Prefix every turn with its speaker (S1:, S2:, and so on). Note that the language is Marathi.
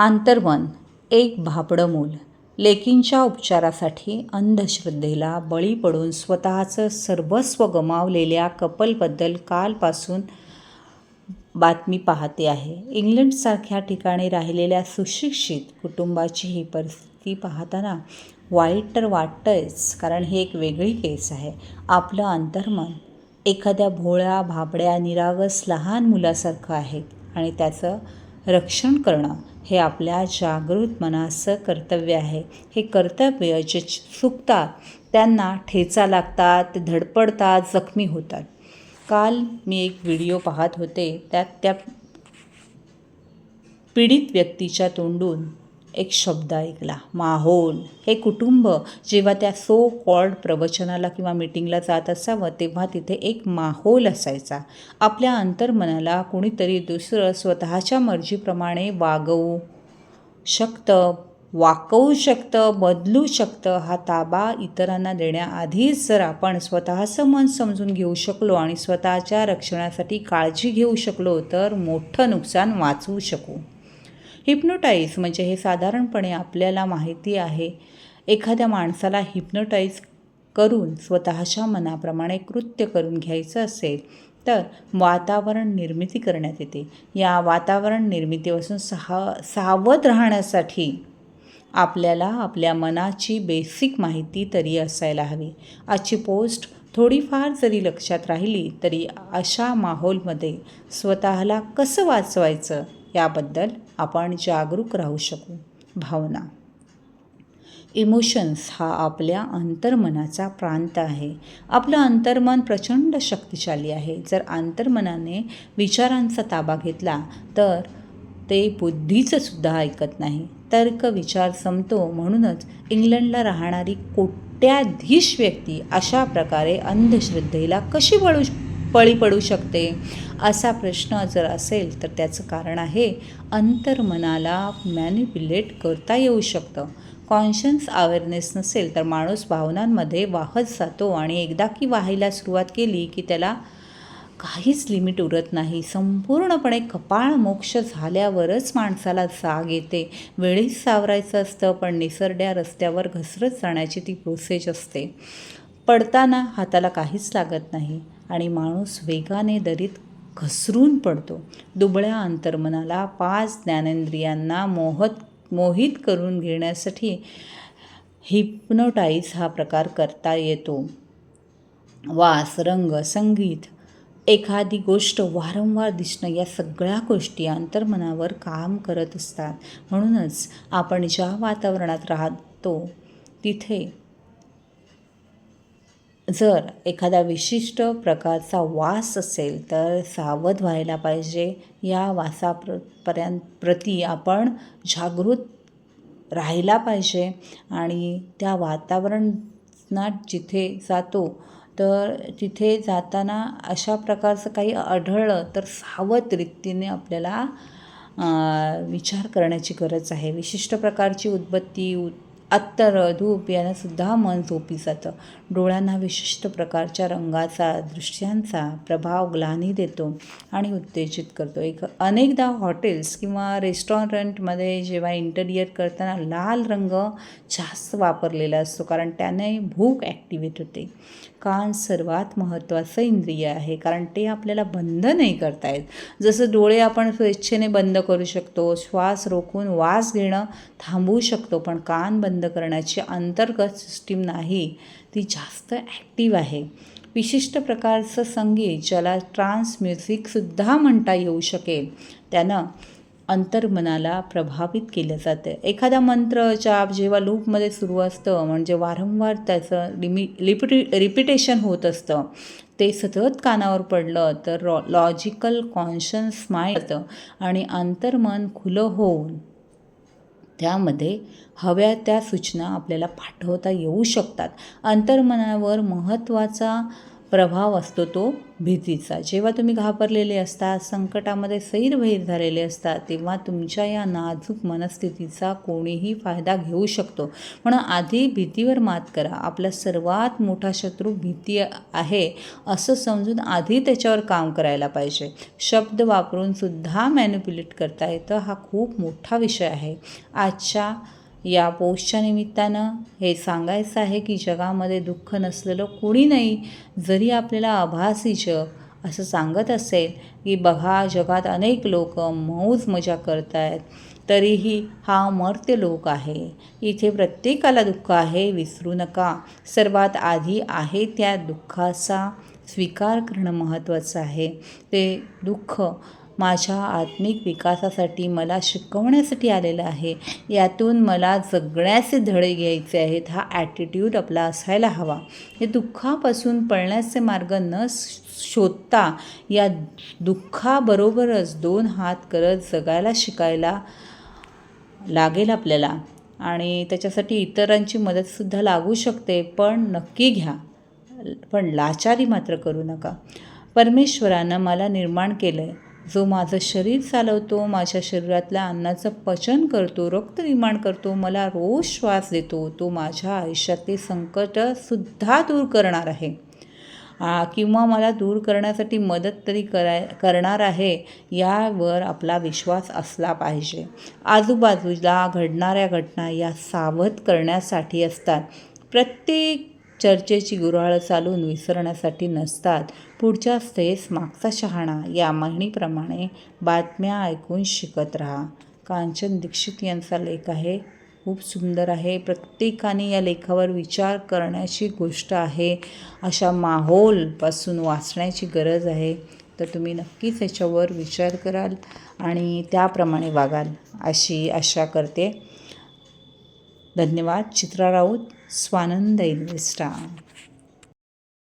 S1: आंतरमन एक भाबडं मूल. लेकींच्या उपचारासाठी अंधश्रद्धेला बळी पडून स्वतःचं सर्वस्व गमावलेल्या कपलबद्दल कालपासून बातमी पाहते आहे. इंग्लंडसारख्या ठिकाणी राहिलेल्या सुशिक्षित कुटुंबाची ही परिस्थिती पाहताना वाईट तर वाटतंच कारण ही एक वेगळी केस आहे. आपलं अंतर्मन एखाद्या भोळ्या भाबड्या निरागस लहान मुलासारखं आहे आणि त्याचं रक्षण करणं हे आपल्या जागृत मनाचं कर्तव्य आहे. हे कर्तव्य जे चुकतात त्यांना ठेचा लागतात ते धडपडतात जखमी होतात. काल मी एक व्हिडिओ पाहत होते. त्यात त्या पीडित व्यक्तीच्या तोंडून एक शब्द ऐकला. माहोल. हे कुटुंब जेव्हा त्या सो कॉल्ड प्रवचनाला किंवा मीटिंगला जात असावं तेव्हा तिथे एक माहोल असायचा. आपल्या अंतर्मनाला कोणीतरी दुसरं स्वतःच्या मर्जीप्रमाणे वागवू शकतं वाकवू शकतं बदलू शकतं हा ताबा इतरांना देण्याआधीच जर आपण स्वतःचं मन समजून घेऊ शकलो आणि स्वतःच्या रक्षणासाठी काळजी घेऊ शकलो तर मोठं नुकसान वाचवू शकू. हिप्नोटाईज म्हणजे हे साधारणपणे आपल्याला माहिती आहे एखाद्या माणसाला हिप्नोटाईज करून स्वतःच्या मनाप्रमाणे कृत्य करून घ्यायचं असेल तर वातावरण निर्मिती करण्यात येते. या वातावरण निर्मितीपासून सहा सावध राहण्यासाठी आपल्याला आपल्या मनाची बेसिक माहिती तरी असायला हवी. आजची पोस्ट थोडीफार जरी लक्षात राहिली तरी अशा माहोलमध्ये स्वतःला कसं वाचवायचं? याबद्दल आपण जागरूक राहू शकू. भावना. इमोशन्स हा आपल्या अंतर्मनाचा प्रांत आहे. आपलं अंतर्मन प्रचंड शक्तिशाली आहे. जर अंतर्मनाने विचारांचा ताबा घेतला तर ते बुद्धीचं सुद्धा ऐकत नाही. तर्क विचार संपतो म्हणूनच इंग्लंडला राहणारी कोट्याधीश व्यक्ती अशा प्रकारे अंधश्रद्धेला कशी बळू पळी पडू शकते. असा प्रश्न जर असेल तर त्याचं कारण आहे अंतर्मनाला मॅन्युप्युलेट करता येऊ शकतं. कॉन्शियन्स अवेअरनेस नसेल तर माणूस भावनांमध्ये वाहत जातो आणि एकदा की वाहायला सुरुवात केली की त्याला काहीच लिमिट उरत नाही. संपूर्णपणे कपाळ मोक्ष झाल्यावरच माणसाला जाग येते. वेळीच सावरायचं असतं पण निसरड्या रस्त्यावर घसरत जाण्याची ती प्रोसेस असते. पडताना हाताला काहीच लागत नाही. आणि माणूस वेगाने दरीत घसरून पडतो. दुबळ्या अंतर्मनाला पाच ज्ञानेंद्रियांना मोहत मोहित करून घेण्यासाठी हिप्नोटाईज हा प्रकार करता येतो. वास रंग संगीत एखादी गोष्ट वारंवार दिसणं या सगळ्या गोष्टी अंतर्मनावर काम करत असतात. म्हणूनच आपण ज्या वातावरणात राहतो तिथे जर एखादा विशिष्ट प्रकारचा वास असेल तर सावध व्हायला पाहिजे. या वासाप्र पर्यंत प्रती आपण जागृत राहायला पाहिजे आणि त्या वातावरणात जिथे जातो तर तिथे जाताना अशा प्रकारचं काही आढळलं तर सावध रीतीने आपल्याला विचार करण्याची गरज आहे. विशिष्ट प्रकारची उदबत्ती अत्तर धूप यानंसुद्धा मन झोपी जातं. डोळ्यांना विशिष्ट प्रकारच्या रंगाचा दृश्यांचा प्रभाव ग्लानी देतो आणि उत्तेजित करतो. एक अनेकदा हॉटेल्स किंवा रेस्टॉरंटमध्ये जेव्हा इंटेरियर करताना लाल रंग जास्त वापरलेला असतो कारण त्याने भूक ॲक्टिवेट होते. कान सर्वात महत्त्वाचं इंद्रिय आहे कारण ते आपल्याला बंद नाही करतायत जसं डोळे आपण स्वेच्छेने बंद करू शकतो श्वास रोखून वास घेणं थांबवू शकतो पण कान बंद बंद करण्याची अंतर्गत सिस्टीम नाही ती जास्त ॲक्टिव्ह आहे. विशिष्ट प्रकारचं संगीत ज्याला ट्रान्स म्युझिकसुद्धा म्हणता येऊ शकेल त्यानं अंतर्मनाला प्रभावित केलं जातं. एखादा मंत्र जाप जेव्हा लूपमध्ये सुरू असतं म्हणजे वारंवार त्याचं लिमि लिपिटी रिपिटेशन होत असतं ते सतत कानावर पडलं तर रॉ लॉजिकल कॉन्शन्स माइंड येतं आणि अंतर्मन खुलं होऊन त्यामध्ये हव्या त्या सूचना आपल्याला पाठवता येऊ शकतात. अंतर्मनावर महत्त्वाचा प्रभाव असतो तो भीतीचा. जेव्हा तुम्ही घाबरलेले असता संकटामध्ये सैरभैर झालेले असता तेव्हा तुमच्या या नाजूक मनस्थितीचा कोणीही फायदा घेऊ शकतो. म्हणून आधी भीतीवर मात करा. आपला सर्वात मोठा शत्रू भीती आहे असं समजून आधी त्याच्यावर काम करायला पाहिजे. शब्द वापरून सुद्धा मॅन्युप्युलेट करता येतं. हा खूप मोठा विषय आहे. आजच्या या पोस्टच्या निमित्तानं हे सांगायचं आहे की जगामध्ये दुःख नसलेलं कोणी नाही जरी आपल्याला आभासी जग असं सांगत असेल की बघा जगात अनेक लोक मौज मजा करत आहेत तरीही हा मर्त्य लोक आहे. इथे प्रत्येकाला दुःख आहे विसरू नका. सर्वात आधी आहे त्या दुःखाचा स्वीकार करणं महत्त्वाचं आहे. ते दुःख माझ्या आत्मिक विकासासाठी मला शिकवण्यासाठी आलेलं आहे. यातून मला जगण्याचे धडे घ्यायचे आहेत हा ॲटिट्यूड आपला असायला हवा. हे दुःखापासून पळण्याचे मार्ग न शोधता या दुःखाबरोबरच दोन हात करत जगायला शिकायला लागेल आपल्याला. आणि त्याच्यासाठी इतरांची मदतसुद्धा लागू शकते पण नक्की घ्या. पण लाचारी मात्र करू नका. परमेश्वरानं मला निर्माण केलं आहे जो माझं शरीर चालवतो माझ्या शरीरातल्या अन्नाचं पचन करतो रक्त निर्माण करतो मला रोज श्वास देतो तो माझ्या आयुष्यातले संकटसुद्धा दूर करणार आहे. किंवा मला दूर करण्यासाठी मदत तरी कराय करणार आहे यावर आपला विश्वास असला पाहिजे. आजूबाजूला घडणाऱ्या घटना या सावध करण्यासाठी असतात. प्रत्येक चर्चेची गुऱ्हाळं चालून विसरण्यासाठी नसतात. पुढच्या स्थेस मागचा शहाणा या म्हणीप्रमाणे बातम्या ऐकून शिकत राहा. कांचन दीक्षित यांचा लेख आहे. खूप सुंदर आहे. प्रत्येकाने या लेखावर विचार करण्याची गोष्ट आहे. अशा माहोलपासून वाचण्याची गरज आहे. तर तुम्ही नक्कीच याच्यावर विचार कराल आणि त्याप्रमाणे वागाल अशी आशा करते. धन्यवाद. चित्रा राऊत स्वानंद इन्व्हेस्टा